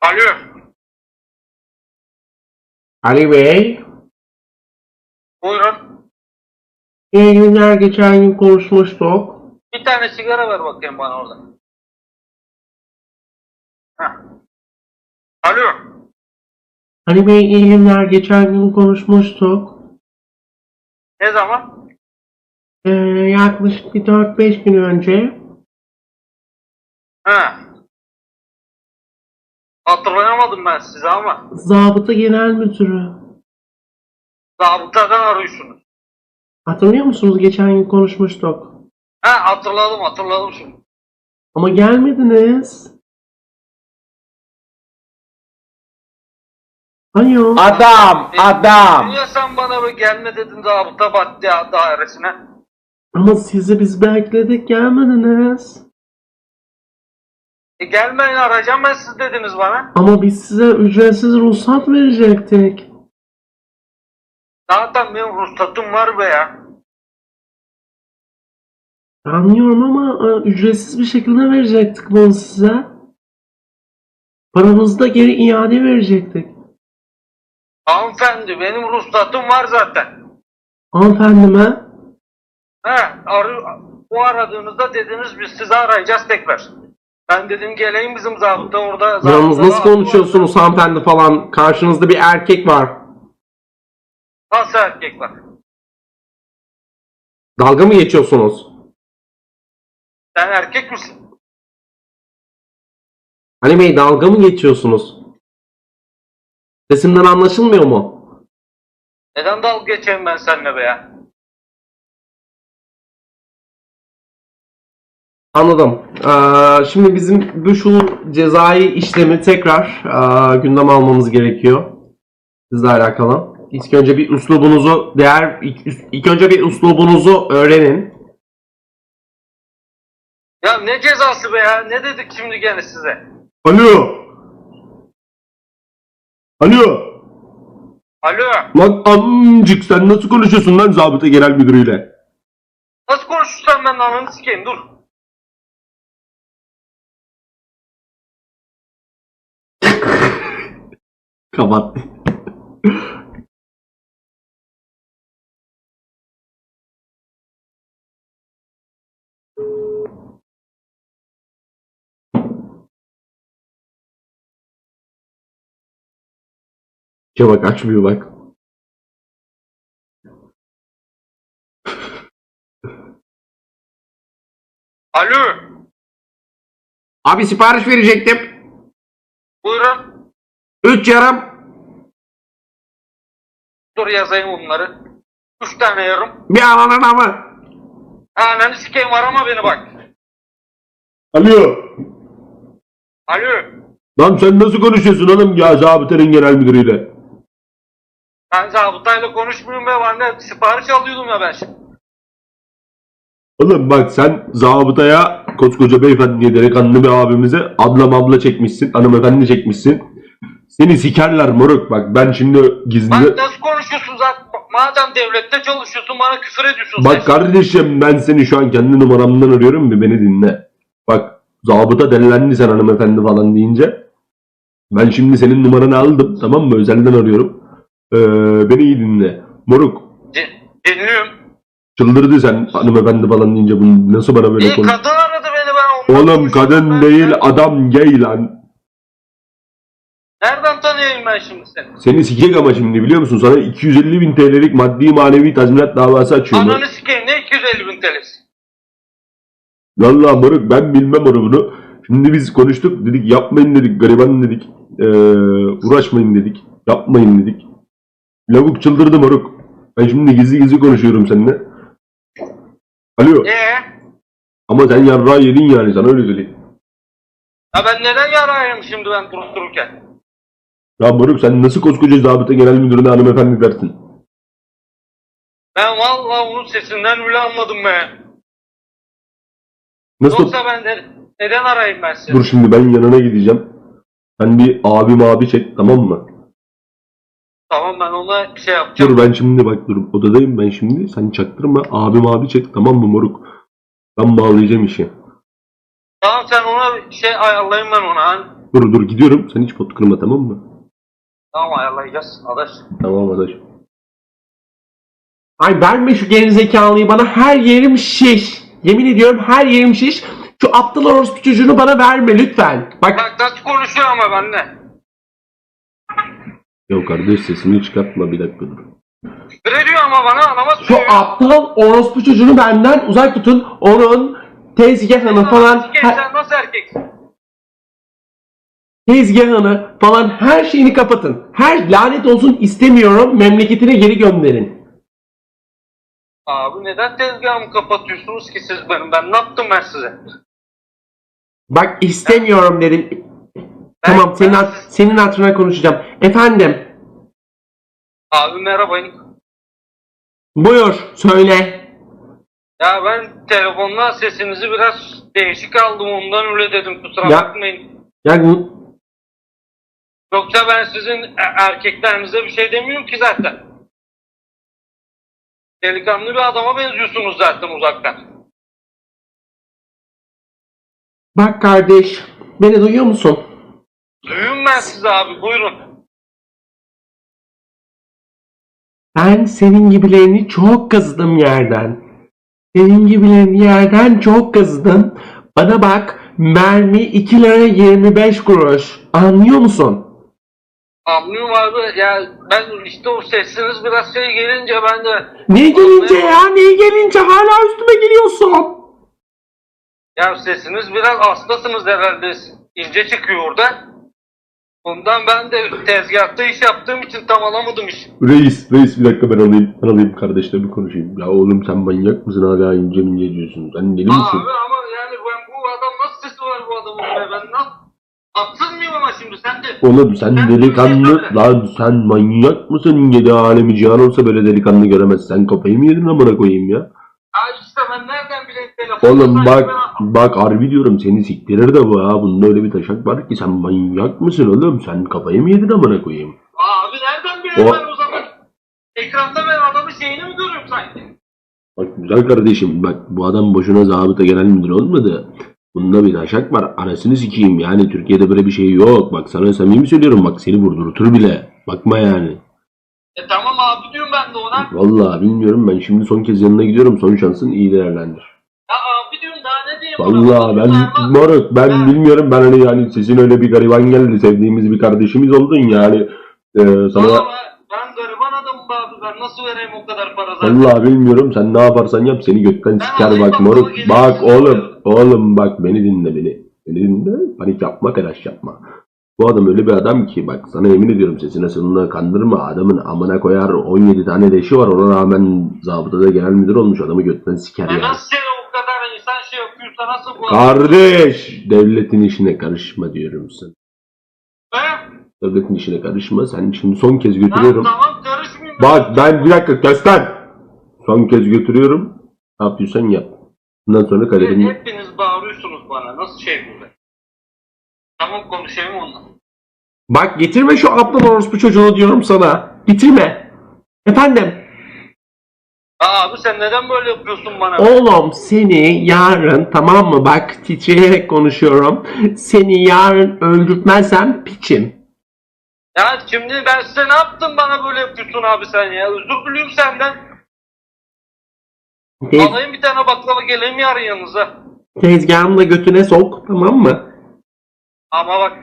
Alo. Ali Bey, Buyurun. iyi günler geçen gün konuşmuştuk. Bir tane sigara ver bakayım bana orada. Heh. Alo. Ali Bey iyi günler geçen gün konuşmuştuk. Ne zaman? Ee, yaklaşık bir 4-5 gün önce. He. Hatırlayamadım ben sizi ama. Zabıta Genel Müdürü. Zabıtadan arıyorsunuz. Hatırlıyor musunuz geçen gün konuşmuştuk. He hatırladım hatırladım şimdi. Ama gelmediniz. Alo. Adam, adam. Niye sen bana bir gelme dedin zabıta badya dairesine? Ama sizi biz bekledik gelmediniz. E gelmeyin arayacağım ben siz dediniz bana. Ama biz size ücretsiz ruhsat verecektik. Zaten benim ruhsatım var be ya. Anlıyorum ama e, ücretsiz bir şekilde verecektik bunu size. Paranızı da geri iade verecektik. Hanımefendi benim ruhsatım var zaten. Hanımefendime He, arı, bu aradığınızda dediniz biz sizi arayacağız tekrar. Ben dedim geleyim bizim zabıta orada. yalnız nasıl konuşuyorsunuz hanımefendi falan? Karşınızda bir erkek var. Nasıl erkek var? Dalga mı geçiyorsunuz? Sen erkek misin? Ali Bey dalga mı geçiyorsunuz? Sesimden anlaşılmıyor mu? Neden dalga geçeyim ben seninle be ya? Anladım. Ee, şimdi bizim bu şu cezai işlemi tekrar ee, gündeme almamız gerekiyor. Sizle alakalı. İlk önce bir uslubunuzu değer ilk, ilk önce bir uslubunuzu öğrenin. Ya ne cezası be ya? Ne dedik şimdi gene size? Alo. Alo. Alo. Lan amcık sen nasıl konuşuyorsun lan zabıta genel müdürüyle? Nasıl konuşursan ben ananı sikeyim dur. Kapat. Ya bak açmıyor bak. Alo. Abi sipariş verecektim. Buyurun. Üç yarım. Dur yazayım bunları. Üç tane yarım. Bir ananın amı. Ananı sikeyim arama beni bak. Alo. Alo. Lan sen nasıl konuşuyorsun oğlum ya zabıtanın genel müdürüyle? Ben zabıtayla konuşmuyorum be ben de sipariş alıyordum ya ben şimdi. Oğlum bak sen zabıtaya koskoca beyefendiye delikanlı bir abimize ablam abla çekmişsin, hanımefendi çekmişsin. Seni sikerler moruk bak ben şimdi gizli... Bak nasıl konuşuyorsun zaten? Madem devlette çalışıyorsun bana küfür ediyorsun. Bak sen. kardeşim ben seni şu an kendi numaramdan arıyorum bir beni dinle. Bak zabıta delilendi sen hanımefendi falan deyince. Ben şimdi senin numaranı aldım tamam mı özelden arıyorum. Ee, beni iyi dinle. Moruk Di- dinliyorum. çıldırdı sen hanımefendi falan deyince bunu nasıl bana böyle konuş... kadın aradı beni ben onunla Oğlum konuşuyorum kadın ben. değil adam gay lan. Nereden tanıyayım ben şimdi seni? Seni sikecek ama şimdi biliyor musun? Sana 250 bin TL'lik maddi manevi tazminat davası açıyorum. Ananı sikeyim ne 250 bin TL'si? Vallahi moruk ben bilmem onu bunu. Şimdi biz konuştuk dedik yapmayın dedik gariban dedik. Ee, uğraşmayın dedik. Yapmayın dedik. Lavuk çıldırdı moruk. Ben şimdi gizli gizli konuşuyorum seninle. Alo. Ee? Ama sen yarrağı yedin yani sana öyle söyleyeyim. Ya ben neden yarayayım şimdi ben durup dururken? Ya moruk sen nasıl koskoca zabıta genel müdürüne hanımefendi dersin? Ben vallahi onun sesinden bile anladım be. Nasıl? Yoksa ben de, neden arayayım ben seni? Dur şimdi ben yanına gideceğim. Sen bir abi çek tamam mı? Tamam ben ona bir şey yapacağım. Dur ben şimdi bak dur odadayım ben şimdi. Sen çaktırma abi çek tamam mı moruk? Ben bağlayacağım işi. Tamam sen ona bir şey ayarlayayım ben ona. Dur dur gidiyorum. Sen hiç pot kırma tamam mı? Tamam ayarlayacağız adaş. Tamam adaş. Ay verme şu gerizekalıyı bana her yerim şiş. Yemin ediyorum her yerim şiş. Şu aptal orospu çocuğunu bana verme lütfen. Bak Bak nasıl konuşuyor ama benimle. Yok kardeş sesini çıkartma bir dakika dur. Küfür ediyor ama bana anama şu söylüyor. aptal orospu çocuğunu benden uzak tutun. Onun tezgahını falan Sen nasıl erkeksin? Tezgahını falan her şeyini kapatın. Her lanet olsun istemiyorum. Memleketine geri gönderin. Abi neden tezgahımı kapatıyorsunuz ki siz benim? Ben ne yaptım ben size? Bak istemiyorum dedim. Tamam senin, ben- hat- senin hatırına konuşacağım. Efendim Abi merhaba. buyur söyle. Ya ben telefonla sesinizi biraz değişik aldım ondan öyle dedim kusura Ya- bakmayın. Ya Yoksa ben sizin e- erkeklerinize bir şey demiyorum ki zaten. Delikanlı bir adama benziyorsunuz zaten uzaktan. bak kardeş beni duyuyor musun? Duyuyorum ben sizi abi buyurun. Ben senin gibilerini çok kazıdım yerden. Senin gibilerini yerden çok kazıdım. Bana bak mermi 2 lira 25 kuruş. Anlıyor musun? Anlıyorum abi ya ben işte o sesiniz biraz şey gelince ben de Ne gelince ya ne gelince hala üstüme geliyorsun. ya sesiniz biraz hastasınız herhalde ince çıkıyor orada. Bundan ben de tezgahta iş yaptığım için tam alamadım iş. Reis, reis bir dakika ben alayım. Ben alayım kardeşle bir konuşayım. Ya oğlum sen manyak mısın hala ince ince diyorsun. Sen deli misin? Abi ama yani ben bu adam nasıl sesi var bu adamın be ben nasıl haksız mıyım ama şimdi sen de Oğlum sen Ben delikanlı şey lan sen manyak mısın? Yedi alemi cihan olsa böyle delikanlı göremez. Sen kafayı mı yedin amına koyayım ya? ya işte ben nereden bileyim telefonda Oğlum bak ben- bak harbi diyorum seni siktirir de bu ha. Bunda öyle bir taşak var ki sen manyak mısın oğlum? Sen kafayı mı yedin amına koyayım? Abi nereden bileyim O- ben o zaman ekranda ben adamın şeyini mi görüyorum sanki? Bak güzel kardeşim bak bu adam boşuna zabıta genel müdür olmadı. Bunda bir taşak var. Anasını sikeyim yani Türkiye'de böyle bir şey yok. Bak sana samimi söylüyorum bak seni vurdurtur bile. Bakma yani. E tamam abi diyorum ben de ona. Vallahi bilmiyorum ben şimdi son kez yanına gidiyorum. Son şansın iyi değerlendir. Ya abi diyorum daha ne diyeyim? Vallahi ben moruk ben Ha. bilmiyorum ben hani yani sesin öyle bir gariban geldi sevdiğimiz bir kardeşimiz oldun yani e, sana Vallahi ben gariban abi ben nasıl vereyim o kadar para zaten? vallahi bilmiyorum sen ne yaparsan yap seni gökten alayım bak moruk bak oğlum oğlum bak beni dinle beni beni dinle panik yapma telaş yapma bu adam öyle bir adam ki bak sana yemin ediyorum sesine sonuna kandırma adamın amına koyar 17 tane leşi var ona rağmen zabıtada genel müdür olmuş adamı gökten siker E yani. nasıl şey o kadar insan şey yapıyorsa nasıl bu? Kardeş devletin işine karışma diyorum sana. He? Devletin işine karışma. Sen şimdi son kez götürüyorum. tamam karışmayayım. Bak ben bir dakika göster. Son kez götürüyorum. Ne yapıyorsan yap. Bundan sonra kaderin... Hepiniz bağırıyorsunuz bana. Nasıl şey bu be? Tamam konuşayım onunla. Bak getirme şu aptal orospu çocuğunu diyorum sana. Getirme. Efendim Aa, abi sen neden böyle yapıyorsun bana? oğlum seni yarın tamam mı bak titreyerek konuşuyorum. Seni yarın öldürtmezsem piçim. Ya şimdi ben size ne yaptım bana böyle yapıyorsun abi sen ya? Özür diliyorum senden. Tez, Alayım bir tane baklava geleyim yarın yanınıza. tezgahımla götüne sok tamam mı? Ama bak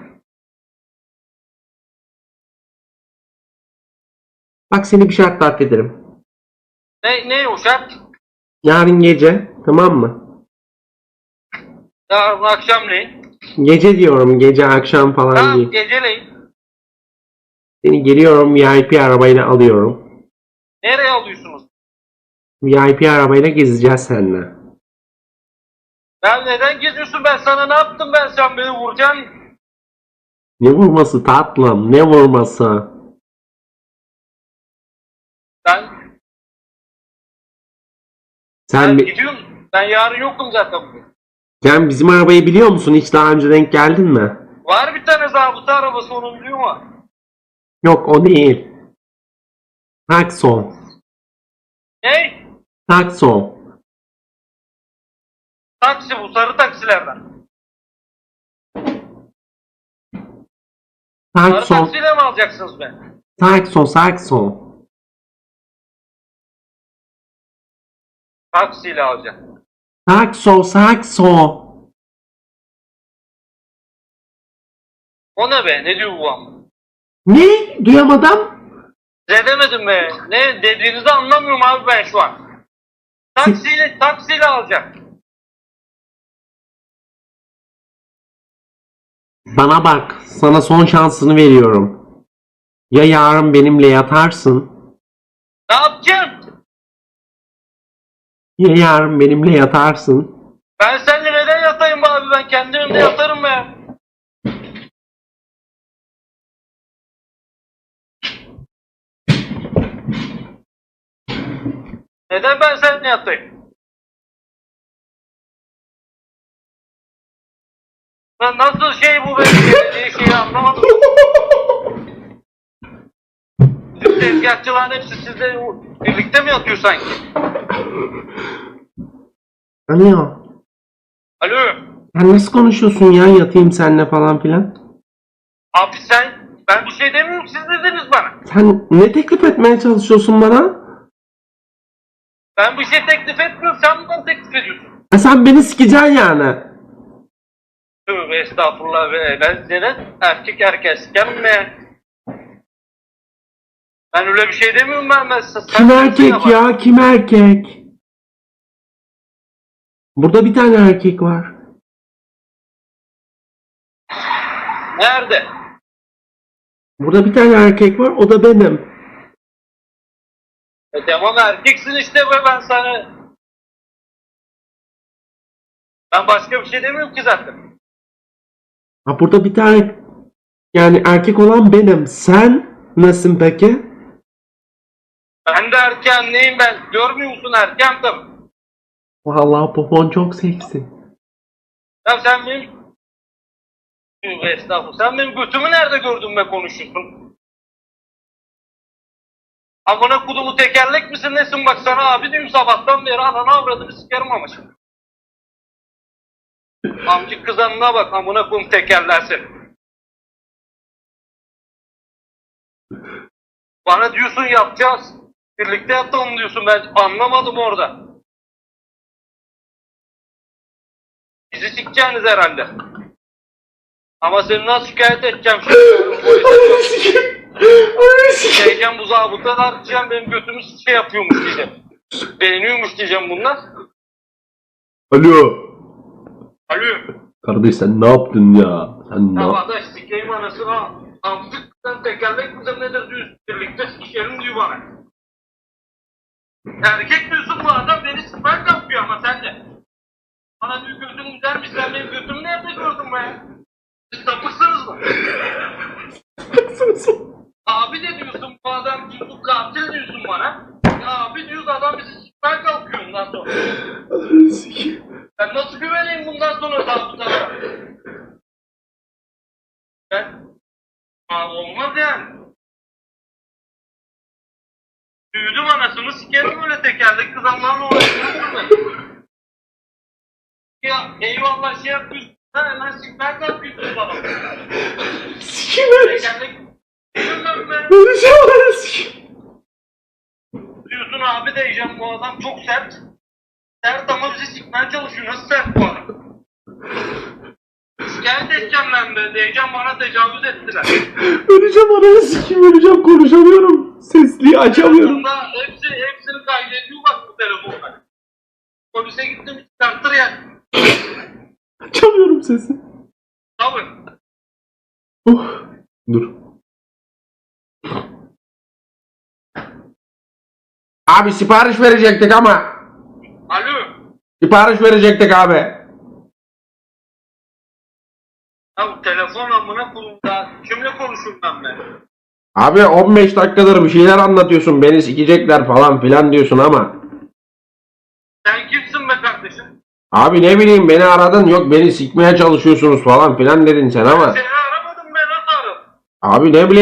Bak seni bir şartla affederim. ne, ne o şart? Yarın gece tamam mı? Yarın akşamleyin. Gece diyorum gece akşam falan Tamam değil. geceleyin. Seni geliyorum VIP arabayla alıyorum. Nereye alıyorsunuz? VIP arabayla gezeceğiz seninle. Ya neden geziyorsun ben sana ne yaptım ben sen beni vuracaksın? Ne vurması tatlım ne vurması. Ben, Sen, ben bi- gidiyorum. Ben yarın yokum zaten. sen bizim arabayı biliyor musun? Hiç daha önce denk geldin mi? Var bir tane zabıta arabası onu biliyor mu? Yok o değil. Takson. Ne? Takson. Taksi bu sarı taksilerden. Sarı Sakso, taksiyle mi alacaksınız beni? sakso, sakso. Taksiyle alacağım. Sakso, sakso. O ne be? Ne diyor bu ama? Ne? Duyamadım. Ne demedim be? Ne dediğinizi anlamıyorum abi ben şu an. Taksiyle, taksiyle alacağım. Bana bak, sana son şansını veriyorum. Ya yarın benimle yatarsın, Ne yapacağım? ya yarın benimle yatarsın. Ben seninle neden yatayım be abi? Ben kendi evimde yatarım be. Neden ben seninle yatayım? Ben nasıl şey bu benim dediği şeyi anlamadım. Bizim tezgahçıların hepsi sizle birlikte mi yatıyor sanki? Alo, Alo. sen nasıl konuşuyorsun ya yatayım seninle falan filan? Abi sen, ben bir şey demiyorum siz dediniz bana. Sen ne teklif etmeye çalışıyorsun bana? Ben bir şey teklif etmiyorum, sen bana teklif ediyorsun. Ha, sen beni sikeceksin yani. Tövbe estağfurullah be. Ben neden erkek erkekken mi? Ben öyle bir şey demiyorum ben. ben sen, Kim sen erkek bak. ya? Kim erkek? Burada bir tane erkek var. Nerede? Burada bir tane erkek var, o da benim. E tamam erkeksin işte be ben sana. Ben başka bir şey demiyorum ki zaten. Ha burada bir tane yani erkek olan benim. Sen nasılsın peki? Ben de erken neyim ben? Görmüyor musun erken tabii. Vallahi popon çok seksi. Ya sen benim... Estağfurullah. Sen benim götümü nerede gördün be konuşuyorsun? Amına kudumu tekerlek misin nesin bak sana abi diyorum sabahtan beri ananı avradını sikerim ama şimdi. Amcık kızanına bak amına kum tekerlersin. Bana diyorsun yapacağız. Birlikte yapalım diyorsun ben anlamadım orada. Bizi sikeceksiniz herhalde. Ama seni nasıl şikayet edeceğim şimdi? Diyeceğim bu zabıtalar diyeceğim benim götümü şey yapıyormuş diyeceğim. Beğeniyormuş diyeceğim bunlar. Alo. Alo. Kardeş sen ne yaptın ya? Sen ne Ya yap- arkadaş sikeyim anasını amcıktan tekerlek midir nedir diyor. Birlikte sikerim diyor bana. Erkek diyorsun bu adam beni sıkmak yapıyor ama sen de. Bana diyor götün güzelmiş sen benim götümü nerede gördün be? Siz sapıksınız mı? Abi de diyorsun bu adam bu katil diyorsun bana. Ya abi diyoruz adam bizi sıkmaya kalkıyor ondan sonra. Ben nasıl güveneyim bundan sonra zabıtalara? Ben... Aa, olmaz yani. Büyüdüm anasını sikerim öyle tekerlek kızanlarla uğraşıyorum Ya eyvallah şey yapıyorsun. Sen hemen sikmeye kalkıyorsun bana. Tekerlek... Diyorsun abi diyeceğim bu adam çok sert. Sert ama bizi sikmeye çalışıyor. Nasıl sert bu adam? Şikayet edeceğim ben be. Diyeceğim bana tecavüz ettiler. Öleceğim ananı sikeyim öleceğim konuşamıyorum. Sesliyi açamıyorum. Telefonda hepsi, hepsini kaydediyor bak bu telefonda. Polise gittim çıkartır yani. Açamıyorum sesi. Tabii. Oh. Dur. Abi sipariş verecektik ama. Alo. Sipariş verecektik abi. Ya telefon amına koyayım da kimle konuşuyorum ben be? Abi 15 dakikadır bir şeyler anlatıyorsun. Beni sikecekler falan filan diyorsun ama. Sen kimsin be kardeşim? Abi ne bileyim beni aradın yok beni sikmeye çalışıyorsunuz falan filan dedin sen ama. Seni aramadım ben nasıl aradım? Abi ne bileyim